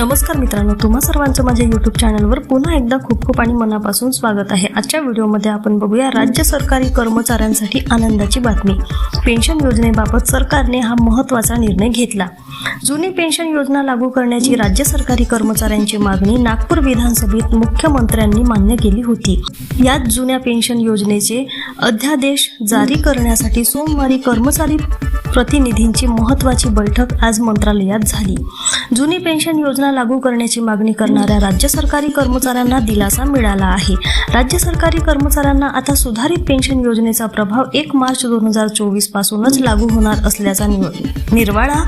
नमस्कार मित्रांनो तुम्हा सर्वांचं माझ्या युट्यूब चॅनलवर पुन्हा एकदा खूप खूप आणि मनापासून स्वागत आहे. आजच्या व्हिडिओमध्ये आपण बघूया राज्य सरकारी कर्मचाऱ्यांसाठी आनंदाची बातमी. पेन्शन योजनेबाबत सरकारने हा महत्त्वाचा निर्णय घेतला. जुनी पेन्शन योजना लागू करण्याची राज्य सरकारी कर्मचाऱ्यांची मागणी नागपूर विधानसभेत मुख्यमंत्र्यांनी मान्य केली होती. यात जुन्या पेन्शन योजनेचे अध्यादेश जारी करण्यासाठी सोमवारी कर्मचारी प्रतिनिधींची महत्त्वाची बैठक आज मंत्रालयात झाली. जुनी पेन्शन योजना लागू करण्याची मागणी करणाऱ्या राज्य सरकारी कर्मचाऱ्यांना दिलासा मिळाला आहे. राज्य सरकारी कर्मचाऱ्यांना आता सुधारित पेन्शन योजनेचा प्रभाव एक मार्च दोन हजार चोवीस पासूनच लागू होणार असल्याचा निव- निर्वाळा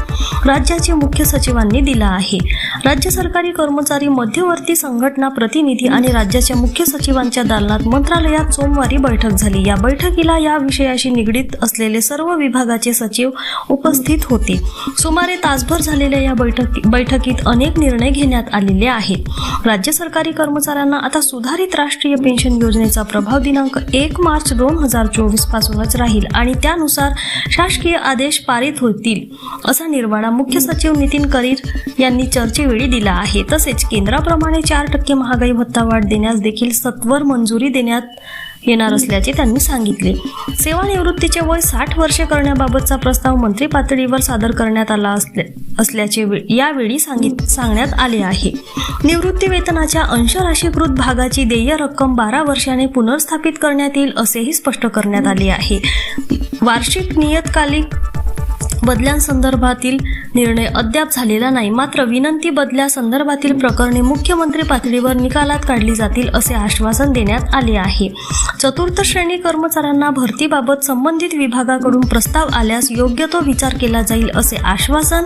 राज्याचे मुख्य सचिवांनी दिला आहे. राज्य सरकारी कर्मचारी मध्यवर्ती संघटना प्रतिनिधी आणि राज्याच्या मुख्य सचिवांच्या दालनात मंत्रालयात सोमवारी बैठक झाली. या बैठकीला या विषयाशी निगडीत असलेले सर्व विभागाचे सचिव उपस्थित होते. सुमारे तासभर झालेल्या या बैठकी बैठकीत अनेक निर्णय घेण्यात आलेले आहेत. राज्य सरकारी कर्मचाऱ्यांना आता सुधारित राष्ट्रीय पेन्शन योजनेचा प्रभाव दिनांक एक मार्च दोन हजार चोवीस पासूनच राहील आणि त्यानुसार शासकीय आदेश पारित होतील असा निर्वाळा मुख्य सचिव नितीन करीर यांनी वेळी दिला आहे. तसेच केंद्राप्रमाणे चार टक्के महागाई भत्ता वाढ देण्यास देखील सत्वर मंजुरी देण्यात येणार असल्याचे त्यांनी सांगितले. सेवानिवृत्तीचे वय साठ वर्षे करण्याबाबतचा प्रस्ताव मंत्री पातळीवर सादर करण्यात आला असल्या असल्याचे वे- यावेळी सांगित सांगण्यात आले आहे. निवृत्ती वेतनाच्या अंशराशीकृत भागाची देय रक्कम बारा वर्षाने पुनर्स्थापित करण्यात येईल असेही स्पष्ट करण्यात आले आहे. वार्षिक नियतकालिक बदल्यांसंदर्भातील निर्णय अद्याप झालेला नाही. मात्र विनंती बदल्यासंदर्भातील प्रकरणे मुख्यमंत्री पातळीवर निकालात काढली जातील असे आश्वासन देण्यात आले आहे. चतुर्थ श्रेणी कर्मचाऱ्यांना भरतीबाबत संबंधित विभागाकडून प्रस्ताव आल्यास योग्य तो विचार केला जाईल असे आश्वासन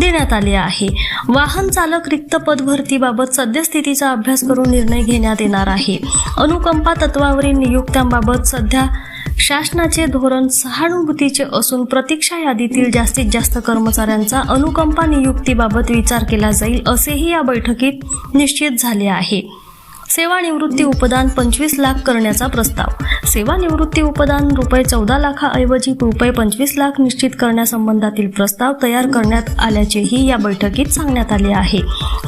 देण्यात आले आहे. वाहन चालक रिक्त पद भरतीबाबत सद्यस्थितीचा अभ्यास करून निर्णय घेण्यात येणार आहे. अनुकंपा तत्वावरील नियुक्त्यांबाबत सध्या शासनाचे धोरण सहानुभूतीचे असून प्रतीक्षा यादीतील जास्तीत जास्त कर्मचाऱ्यांचा अनुकंपा नियुक्तीबाबत विचार केला जाईल असेही या बैठकीत निश्चित झाले आहे. सेवानिवृत्ती उपदान पंचवीस लाख करण्याचा प्रस्ताव. सेवानिवृत्ती उपदान रुपये चौदा लाखाऐवजी रुपये पंचवीस लाख निश्चित करण्यासंबंधातील प्रस्ताव तयार करण्यात आल्याचेही या बैठकीत सांगण्यात आले आहे.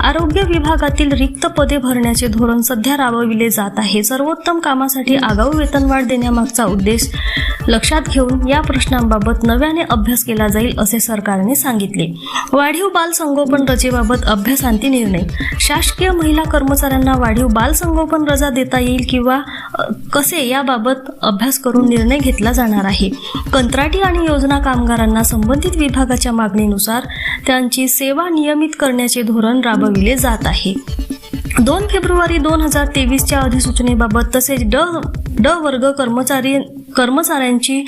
आरोग्य विभागातील रिक्त पदे भरण्याचे धोरण सध्या राबविले जात आहे. सर्वोत्तम कामासाठी आगाऊ वेतनवाढ देण्यामागचा उद्देश लक्षात घेऊन या प्रश्नांबाबत नव्याने अभ्यास केला जाईल असे सरकारने सांगितले. वाढीव बाल संगोपन रचेबाबत अभ्यासांती निर्णय. शासकीय महिला कर्मचाऱ्यांना वाढीव बाल बालसंगोपन रजा देता येईल किंवा कसे याबाबत अभ्यास करून निर्णय घेतला जाणार आहे? कंत्राटी आणि योजना कामगारांना संबंधित विभागाच्या मागणीनुसार त्यांची सेवा नियमित करण्याचे धोरण राबविले जात आहे. दोन फेब्रुवारी दोन हजार तेवीसच्या अधिसूचनेबाबत तसेच ड ड वर्ग कर्मचारी कर्मचाऱ्यांची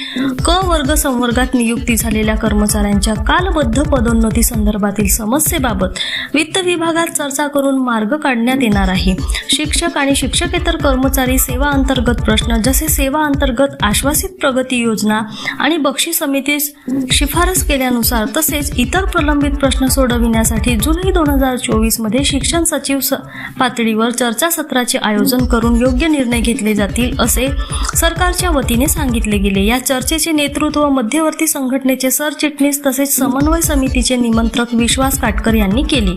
क वर्ग संवर्गात नियुक्ती झालेल्या कर्मचाऱ्यांच्या कालबद्ध पदोन्नती संदर्भातील समस्येबाबत वित्त विभागात चर्चा करून मार्ग काढण्यात येणार आहे. शिक्षक आणि शिक्षकेतर कर्मचारी सेवा अंतर्गत प्रश्न जसे सेवा अंतर्गत आश्वासित प्रगती योजना आणि बक्षी समितीस शिफारस केल्यानुसार तसेच इतर प्रलंबित प्रश्न सोडविण्यासाठी जुलै दोन हजार चोवीसमध्ये शिक्षण सचिव स- पातळीवर चर्चासत्राचे आयोजन करून योग्य निर्णय घेतले जातील असे सरकारच्या वतीने सांगितले गेले. या चर्चेचे नेतृत्व मध्यवर्ती संघटनेचे सरचिटणीस तसेच समन्वय समितीचे निमंत्रक विश्वास काटकर यांनी केले.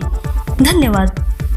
धन्यवाद.